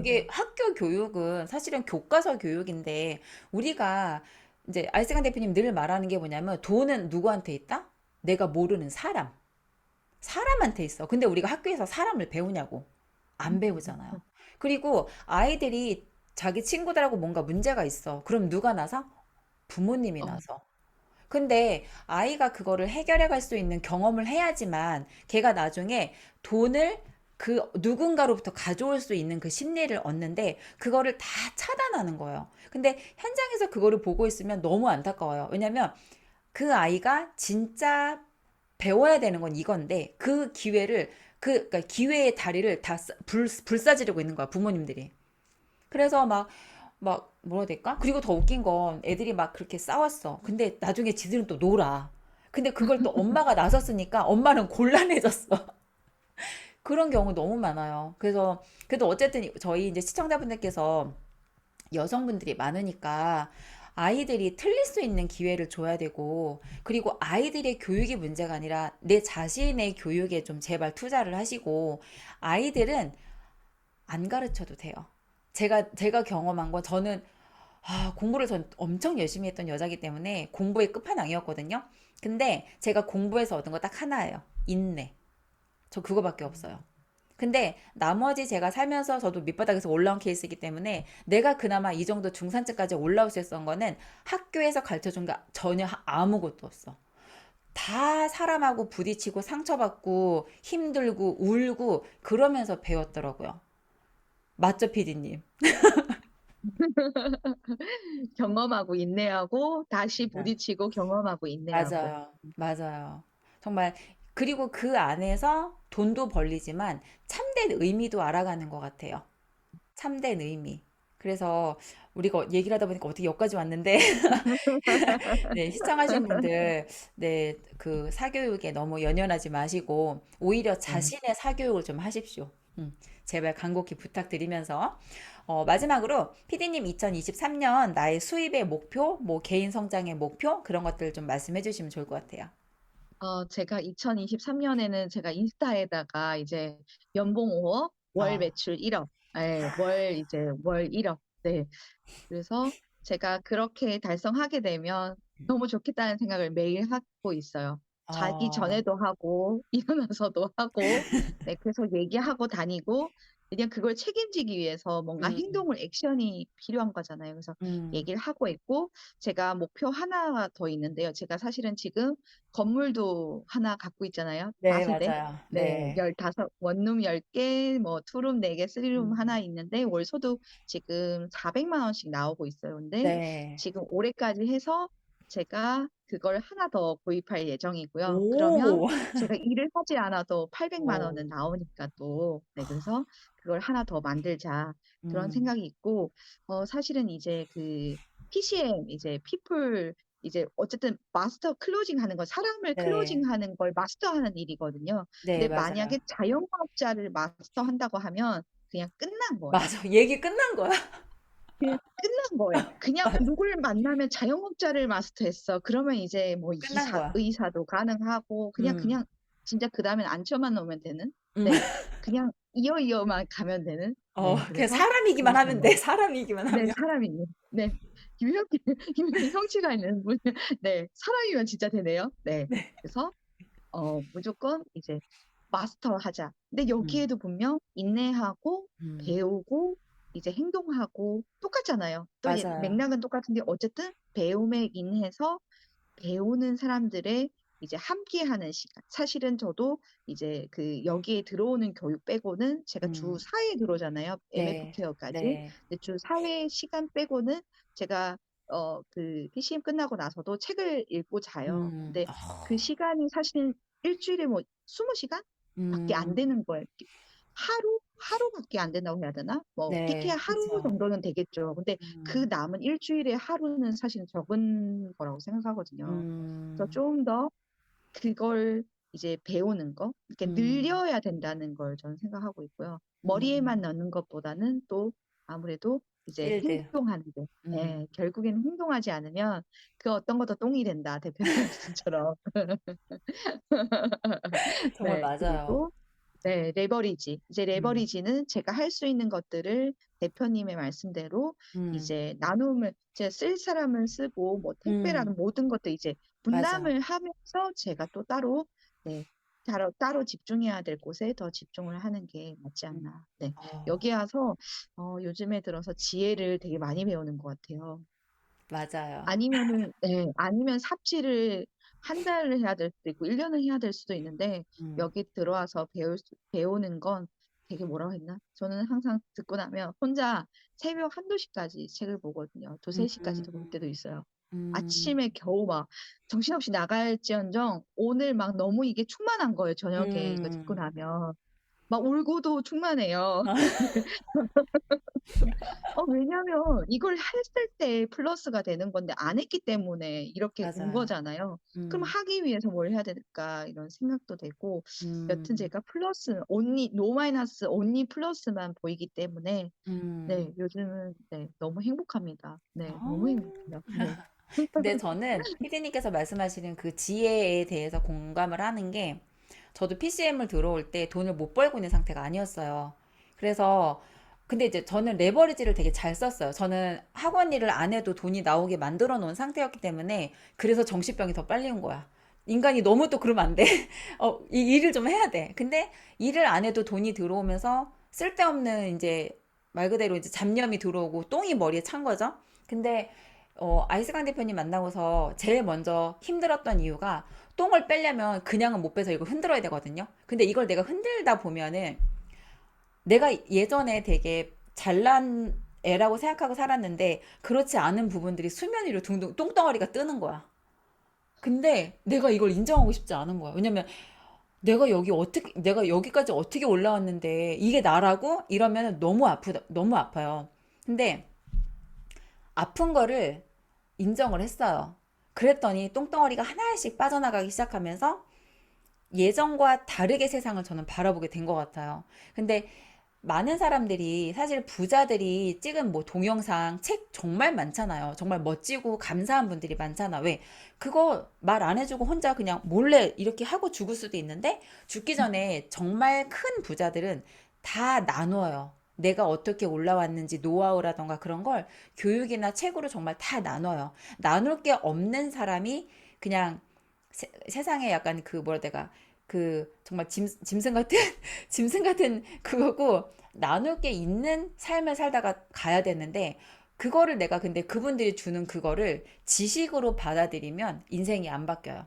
이게 학교 교육은 사실은 교과서 교육인데 우리가 이제 알세강 대표님 늘 말하는 게 뭐냐면 돈은 누구한테 있다? 내가 모르는 사람. 사람한테 있어. 근데 우리가 학교에서 사람을 배우냐고. 안 배우잖아요. 그리고 아이들이 자기 친구들하고 뭔가 문제가 있어. 그럼 누가 나서? 부모님이 어, 나서. 근데 아이가 그거를 해결해 갈 수 있는 경험을 해야지만 걔가 나중에 돈을 그 누군가로부터 가져올 수 있는 그 심리를 얻는데 그거를 다 차단하는 거예요. 근데 현장에서 그거를 보고 있으면 너무 안타까워요. 왜냐면 그 아이가 진짜 배워야 되는 건 이건데 그 기회를 그 그러니까 기회의 다리를 다 싸- 불, 불사지르고 있는 거야 부모님들이. 그래서 막막 뭐라 해야 될까? 그리고 더 웃긴 건 애들이 막 그렇게 싸웠어. 근데 나중에 지들은 또 놀아. 근데 그걸 또 엄마가 나섰으니까 엄마는 곤란해졌어. 그런 경우 너무 많아요. 그래서 그래도 어쨌든 저희 이제 시청자분들께서 여성분들이 많으니까 아이들이 틀릴 수 있는 기회를 줘야 되고, 그리고 아이들의 교육이 문제가 아니라 내 자신의 교육에 좀 제발 투자를 하시고, 아이들은 안 가르쳐도 돼요. 제가, 제가 경험한 건 저는, 아, 공부를 전 엄청 열심히 했던 여자기 때문에 공부의 끝판왕이었거든요. 근데 제가 공부해서 얻은 거 딱 하나예요. 인내. 저 그거밖에 없어요. 근데 나머지 제가 살면서 저도 밑바닥에서 올라온 케이스이기 때문에 내가 그나마 이 정도 중산층까지 올라올 수 있었던 거는 학교에서 가르쳐 준 게 전혀 하- 아무것도 없어. 다 사람하고 부딪히고 상처받고 힘들고 울고 그러면서 배웠더라고요. 맞죠, 피디님? 경험하고 인내하고 다시 네. 부딪히고 경험하고 인내하고. 맞아요. 맞아요. 정말 그리고 그 안에서 돈도 벌리지만 참된 의미도 알아가는 것 같아요. 참된 의미. 그래서 우리가 얘기를 하다 보니까 어떻게 여기까지 왔는데 네, 시청하신 분들, 네, 그 사교육에 너무 연연하지 마시고, 오히려 네. 자신의 사교육을 좀 하십시오. 음, 제발 간곡히 부탁드리면서, 어, 마지막으로, 피디님 2023년 나의 수입의 목표, 뭐 개인 성장의 목표, 그런 것들 좀 말씀해 주시면 좋을 것 같아요. 어, 제가 2023년에는 제가 인스타에다가 이제 연봉 5억, 월 아, 매출 1억, 예, 월 이제 월 1억. 네. 그래서 제가 그렇게 달성하게 되면 너무 좋겠다는 생각을 매일 하고 있어요. 자기 어, 전에도 하고, 일어나서도 하고, 네, 계속 얘기하고 다니고, 그냥 그걸 책임지기 위해서 뭔가 음, 행동을, 액션이 필요한 거잖아요. 그래서 음, 얘기를 하고 있고, 제가 목표 하나가 더 있는데요. 제가 사실은 지금 건물도 하나 갖고 있잖아요. 네, 4세대. 맞아요. 네, 네. 15, 원룸 10개, 뭐, 투룸 4개, 쓰리룸 하나 음, 있는데, 월 소득 지금 400만 원씩 나오고 있어요. 근데 네. 지금 올해까지 해서 제가 그걸 하나 더 구입할 예정이고요. 그러면 오, 제가 일을 하지 않아도 800만 오, 원은 나오니까 또, 네, 그래서 그걸 하나 더 만들자. 그런 음, 생각이 있고, 어, 사실은 이제 그 PCM, 이제 people, 이제 어쨌든 마스터 클로징 하는 거, 사람을 클로징 네, 하는 걸 마스터 하는 일이거든요. 네, 근데 맞아요. 만약에 자영업자를 마스터 한다고 하면 그냥 끝난 거예요. 맞아. 얘기 끝난 거야. 그냥 끝난 거예요. 그냥 맞아. 누구를 만나면 자영업자를 마스터했어. 그러면 이제 뭐 끝난 이사, 거야. 의사도 가능하고 그냥 음, 그냥 진짜 그 다음엔 앉혀만 놓으면 되는. 음. 네, 그냥 이어 이어만 가면 되는. 어, 네, 그냥 그래서 사람이기만 그렇게 하면 돼. 사람이기만 네, 하면. 사람이. 네, 김형 김 형치가 있는 분. 네, 사람이면 진짜 되네요. 네, 네. 그래서 어 무조건 이제 마스터 하자. 근데 음, 여기에도 분명 인내하고 음, 배우고 이제 행동하고 똑같잖아요. 또 예- 맞아요. 맥락은 똑같은데 어쨌든 배움에 인해서 배우는 사람들의 이제 함께하는 시간. 사실은 저도 이제 그 여기에 들어오는 교육 빼고는 제가 주 음, 4회 들어오잖아요. MF 네, 케어까지. 네, 주 4회 시간 빼고는 제가 어 그 PCM 끝나고 나서도 책을 읽고 자요. 음, 근데 어, 그 시간이 사실은 일주일에 뭐 20시간 밖에 안 음, 되는 거예요. 하루 하루밖에 안 된다고 해야 되나? 뭐 네, 하루 그쵸. 정도는 되겠죠. 근데 그 음, 남은 일주일에 하루는 사실 적은 거라고 생각하거든요. 그래서 음, 좀 더 그걸 이제 배우는 거, 이렇게 음, 늘려야 된다는 걸 저는 생각하고 있고요. 머리에만 음, 넣는 것보다는 또 아무래도 이제 필드. 행동하는 게, 음, 예, 결국에는 행동하지 않으면 그 어떤 것도 똥이 된다, 대표님 말씀처럼. 정말 네, 맞아요. 그리고 네, 레버리지. 이제 음. 레버리지는 제가 할 수 있는 것들을 대표님의 말씀대로 음. 이제 나눔을 이제 쓸 사람은 쓰고 뭐 택배라는 음. 모든 것들 이제. 분담을 하면서 제가 또 따로 네, 따로 따로 집중해야 될 곳에 더 집중을 하는 게 맞지 음. 않나. 네. 어. 여기 와서 어, 요즘에 들어서 지혜를 되게 많이 배우는 것 같아요. 맞아요. 아니면은 네, 아니면 삽질을 한 달을 해야 될 수도 있고 1년을 해야 될 수도 있는데 음. 여기 들어와서 배울 수, 배우는 건 되게 뭐라고 했나? 저는 항상 듣고 나면 혼자 새벽 한두 시까지 책을 보거든요. 두세 시까지도 볼 때도 있어요. 음. 아침에 겨우 막 정신없이 나갈지언정 오늘 막 너무 이게 충만한 거예요. 저녁에 이거 듣고 음. 나면 막 울고도 충만해요. 어, 왜냐면 이걸 했을 때 플러스가 되는 건데 안 했기 때문에 이렇게 온 맞아요. 거잖아요. 그럼 음. 하기 위해서 뭘 해야 될까 이런 생각도 되고 여튼 음. 제가 플러스 only 노 마이너스 only 플러스만 보이기 때문에 음. 네 요즘은 네 너무 행복합니다. 네 너무 아. 행복해요. 네. 근데 저는 피디님께서 말씀하시는 그 지혜에 대해서 공감을 하는 게 저도 PCM을 들어올 때 돈을 못 벌고 있는 상태가 아니었어요. 그래서 근데 이제 저는 레버리지를 되게 잘 썼어요. 저는 학원 일을 안 해도 돈이 나오게 만들어 놓은 상태였기 때문에 그래서 정신병이 더 빨리 온 거야. 인간이 너무 또 그러면 안 돼. 어, 이 일을 좀 해야 돼. 근데 일을 안 해도 돈이 들어오면서 쓸데없는 이제 말 그대로 이제 잡념이 들어오고 똥이 머리에 찬 거죠. 근데 어, 아이스강 대표님 만나고서 제일 먼저 힘들었던 이유가 똥을 빼려면 그냥은 못 빼서 이걸 흔들어야 되거든요. 근데 이걸 내가 흔들다 보면은 내가 예전에 되게 잘난 애라고 생각하고 살았는데 그렇지 않은 부분들이 수면 위로 둥둥 똥덩어리가 뜨는 거야. 근데 내가 이걸 인정하고 싶지 않은 거야. 왜냐면 내가 여기 어떻게 내가 여기까지 어떻게 올라왔는데 이게 나라고 이러면 너무 아프다 너무 아파요. 근데 아픈 거를 인정을 했어요. 그랬더니 똥덩어리가 하나씩 빠져나가기 시작하면서 예전과 다르게 세상을 저는 바라보게 된 것 같아요. 근데 많은 사람들이 사실 부자들이 찍은 뭐 동영상, 책 정말 많잖아요. 정말 멋지고 감사한 분들이 많잖아. 왜? 그거 말 안 해주고 혼자 그냥 몰래 이렇게 하고 죽을 수도 있는데 죽기 전에 정말 큰 부자들은 다 나눠요. 내가 어떻게 올라왔는지 노하우라던가 그런 걸 교육이나 책으로 정말 다 나눠요. 나눌 게 없는 사람이 그냥 세, 세상에 약간 그 뭐라 내가 그 정말 짐, 짐승 같은 짐승 같은 그거고 나눌 게 있는 삶을 살다가 가야 되는데 그거를 내가 근데 그분들이 주는 그거를 지식으로 받아들이면 인생이 안 바뀌어요.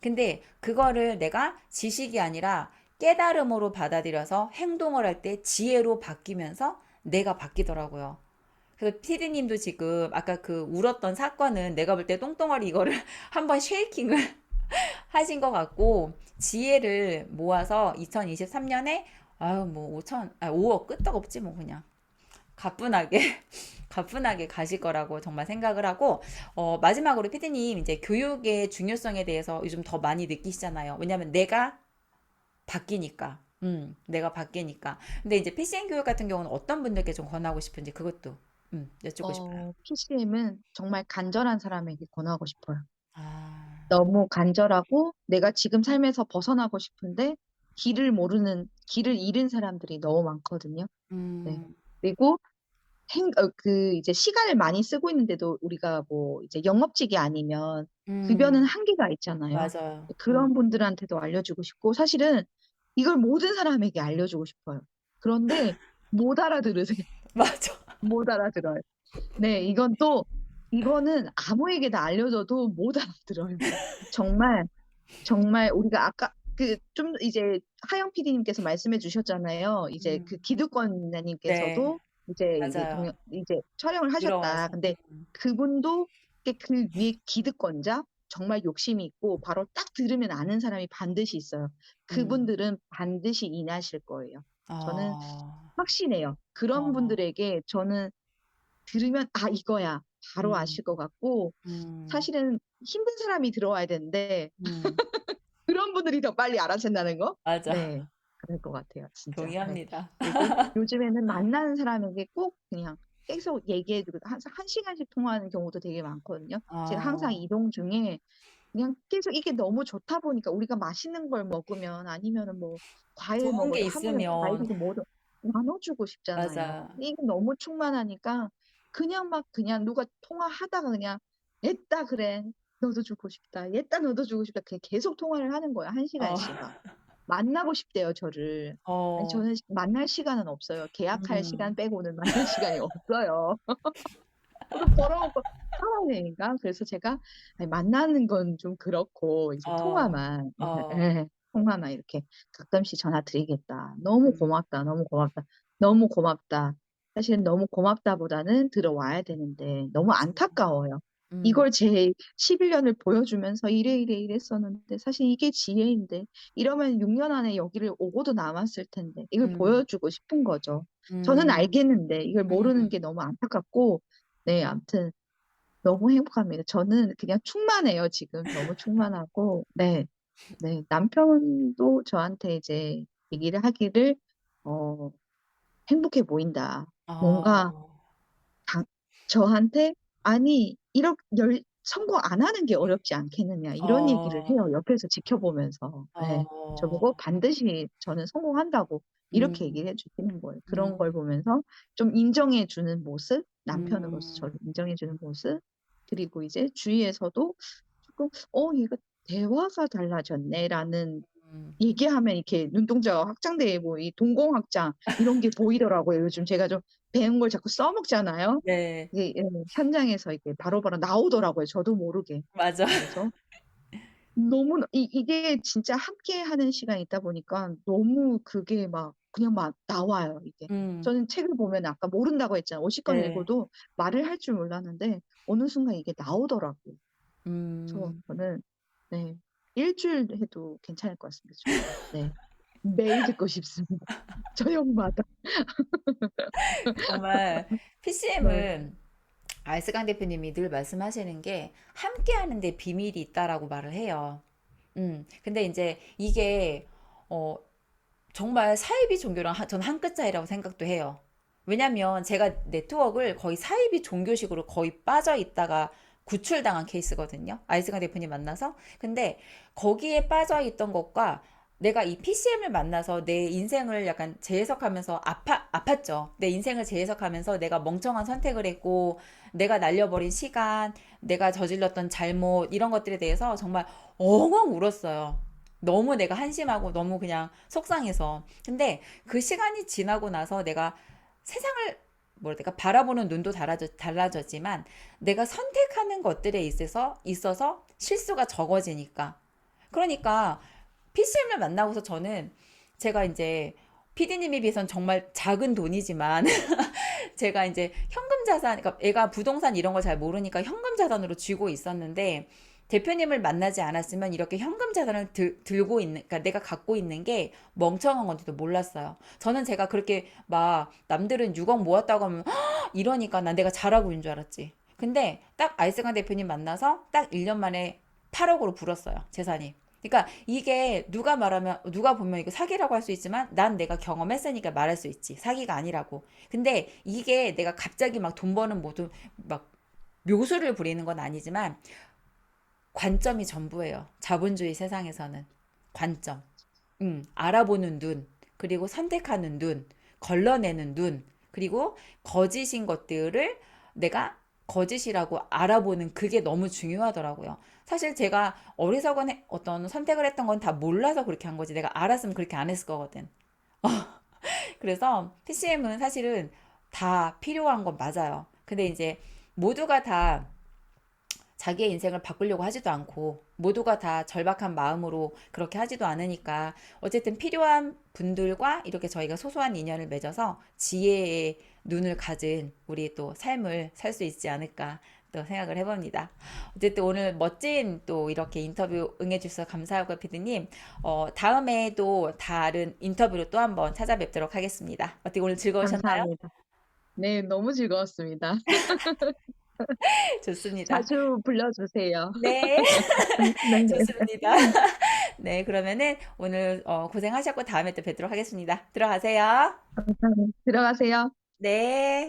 근데 그거를 내가 지식이 아니라 깨달음으로 받아들여서 행동을 할 때 지혜로 바뀌면서 내가 바뀌더라고요. 그래서 피디님도 지금 아까 그 울었던 사건은 내가 볼 때 똥덩어리 이거를 한번 쉐이킹을 하신 것 같고 지혜를 모아서 2023년에 아유 뭐 5천 아 5억 끄떡 없지 뭐 그냥 가뿐하게 가뿐하게 가실 거라고 정말 생각을 하고 어 마지막으로 피디님 이제 교육의 중요성에 대해서 요즘 더 많이 느끼시잖아요. 왜냐면 내가 바뀌니까. 음, 내가 바뀌니까. 근데 이제 PCN 교육 같은 경우는 어떤 분들께 좀 권하고 싶은지 그것도 음, 여쭙고 싶어요. 어, PCM은 정말 간절한 사람에게 권하고 싶어요. 아, 너무 간절하고 내가 지금 삶에서 벗어나고 싶은데 길을 모르는, 길을 잃은 사람들이 너무 많거든요. 네. 음, 그리고 행, 어, 그 이제 시간을 많이 쓰고 있는데도 우리가 뭐 이제 영업직이 아니면 급여는 음, 한계가 있잖아요. 맞아요. 음, 그런 분들한테도 알려주고 싶고 사실은 이걸 모든 사람에게 알려주고 싶어요. 그런데 못 알아들으세요. 맞아. 못 알아들어요. 네, 이건 또 이거는 아무에게 다 알려줘도 못 알아들어요. 정말 정말 우리가 아까 그 좀 이제 하영 PD님께서 말씀해 주셨잖아요. 이제 음, 그 기득권자님께서도 네, 이제 이제 맞아요. 동영 이제 촬영을 하셨다. 근데 음, 그분도 그- 그 위에 기득권자 정말 욕심이 있고 바로 딱 들으면 아는 사람이 반드시 있어요. 음, 그분들은 반드시 인하실 거예요. 저는 어, 확신해요. 그런 어, 분들에게 저는 들으면 아 이거야 바로 음, 아실 것 같고 음, 사실은 힘든 사람이 들어와야 되는데 음, 그런 분들이 더 빨리 알아챈다는 거? 맞아. 네, 그럴 것 같아요, 진짜. 네. 동의합니다. 그리고 요즘에는 만나는 사람에게 꼭 그냥 계속 얘기해주고 한, 한 시간씩 통화하는 경우도 되게 많거든요. 제가 항상 어, 이동 중에 그냥 계속 이게 너무 좋다 보니까 우리가 맛있는 걸 먹으면 아니면은 뭐 과일 좋은 게 하물며 있으면 과일이고 뭐든 나눠주고 싶잖아요. 맞아. 이게 너무 충만하니까 그냥 막 그냥 누가 통화하다가 그냥 얘따 그래 너도 주고 싶다. 얘따 너도 주고 싶다. 그냥 계속 통화를 하는 거야. 한 어. 시간씩가. 만나고 싶대요, 저를. 아니 어. 저는 시- 만날 시간은 없어요. 계약할 음. 시간 빼고는 만날 시간이 없어요. 살아야 되니까. 그래서 제가 아니, 만나는 건 좀 그렇고 이제 어. 통화만 어. 예, 통화만 이렇게 가끔씩 전화 드리겠다. 너무 음. 고맙다. 너무 고맙다. 너무 고맙다. 사실은 너무 고맙다보다는 들어와야 되는데 너무. 안타까워요. 음. 이걸 제 11년을 보여주면서 이래 이래 이랬었는데 사실 이게 지혜인데 이러면 6년 안에 여기를 오고도 남았을 텐데 이걸 음. 보여주고 싶은 거죠. 저는 음. 알겠는데 이걸 모르는 음. 게 너무 안타깝고 네, 아무튼 너무 행복합니다. 저는 그냥 충만해요, 지금. 너무 충만하고 네. 네, 남편도 저한테 이제 얘기를 하기를 어 행복해 보인다. 뭔가 어. 당 저한테 아니 이렇게 열 성공 안 하는 게 어렵지 않겠느냐 이런 얘기를 어. 해요. 옆에서 지켜보면서. 네. 저보고 어. 반드시 저는 성공한다고 이렇게 음. 얘기를 해주시는 거예요. 그런 음. 걸 보면서 좀 인정해 주는 모습, 남편으로서 음. 저를 인정해 주는 모습, 그리고 이제 주위에서도 조금 어 얘가 대화가 달라졌네라는 음. 얘기하면 이렇게 눈동자가 확장되고 이 동공 확장 이런 게 보이더라고요. 요즘 제가 좀 배운 걸 자꾸 써먹잖아요. 네. 이게 예, 현장에서 이게 바로바로 나오더라고요. 저도 모르게. 맞아. 그래서 너무 이 이게 진짜 함께 하는 시간이 있다 보니까 너무 그게 막 그냥 막 나와요, 이게. 음. 저는 책을 보면 아까 모른다고 했잖아요. 50권 네. 읽어도 말을 할 줄 몰랐는데 어느 순간 이게 나오더라고요. 그래서 음. 저는 네. 일주일 해도 괜찮을 것 같습니다. 네. 매일 듣고 싶습니다. 저녁마다. 정말 네. PCM은 알스강 대표님이 늘 말씀하시는 게 함께 하는데 비밀이 있다라고 말을 해요. 음. 근데 이제 이게 어 정말 사이비 종교랑 한- 저는 한 끗 차이라고 생각도 해요. 왜냐면 제가 네트워크를 거의 사이비 종교식으로 거의 빠져 있다가 구출당한 케이스거든요. 아이스강 대표님 만나서. 근데 거기에 빠져 있던 것과 내가 이 PCM을 만나서 내 인생을 약간 재해석하면서 아파, 아팠죠. 내 인생을 재해석하면서 내가 멍청한 선택을 했고, 내가 날려버린 시간, 내가 저질렀던 잘못, 이런 것들에 대해서 정말 엉엉 울었어요. 너무 내가 한심하고 너무 그냥 속상해서. 근데 그 시간이 지나고 나서 내가 세상을 뭐랄까 내가 바라보는 눈도 달라졌, 달라졌지만 내가 선택하는 것들에 있어서 있어서 실수가 적어지니까. 그러니까 PCM을 만나고서 저는 제가 이제 PD님에 비해서는 정말 작은 돈이지만 제가 이제 현금 자산, 그러니까 애가 부동산 이런 걸 잘 모르니까 현금 자산으로 쥐고 있었는데 대표님을 만나지 않았으면 이렇게 현금 자산을 들, 들고 있는, 그러니까 내가 갖고 있는 게 멍청한 건지도 몰랐어요. 저는 제가 그렇게 막 남들은 6억 모았다고 하면 "헉!" 이러니까 난 내가 잘하고 있는 줄 알았지. 근데 딱 알스강 대표님 만나서 딱 1년 만에 8억으로 불었어요. 재산이. 그러니까 이게 누가 말하면 누가 보면 이거 사기라고 할 수 있지만 난 내가 경험했으니까 말할 수 있지. 사기가 아니라고. 근데 이게 내가 갑자기 막 돈 버는 모두 막 묘수를 부리는 건 아니지만 관점이 전부예요. 자본주의 세상에서는 관점. 음, 알아보는 눈, 그리고 선택하는 눈, 걸러내는 눈, 그리고 거짓인 것들을 내가 거짓이라고 알아보는 그게 너무 중요하더라고요. 사실 제가 어리석은 해- 어떤 선택을 했던 건 다 몰라서 그렇게 한 거지. 내가 알았으면 그렇게 안 했을 거거든. 그래서 PCM은 사실은 다 필요한 건 맞아요. 근데 이제 모두가 다 자기의 인생을 바꾸려고 하지도 않고 모두가 다 절박한 마음으로 그렇게 하지도 않으니까 어쨌든 필요한 분들과 이렇게 저희가 소소한 인연을 맺어서 지혜의 눈을 가진 우리 또 삶을 살 수 있지 않을까 또 생각을 해봅니다. 어쨌든 오늘 멋진 또 이렇게 인터뷰 응해주셔서 감사하고 피디님 어, 다음에 또 다른 인터뷰로 또 한번 찾아뵙도록 하겠습니다. 어떻게 오늘 즐거우셨나요? 감사합니다. 네, 너무 즐거웠습니다. 좋습니다. 자주 불러주세요. 네. 네. 좋습니다. 네, 그러면은 오늘 어, 고생하셨고 다음에 또 뵙도록 하겠습니다. 들어가세요. 감사합니다. 들어가세요. 네.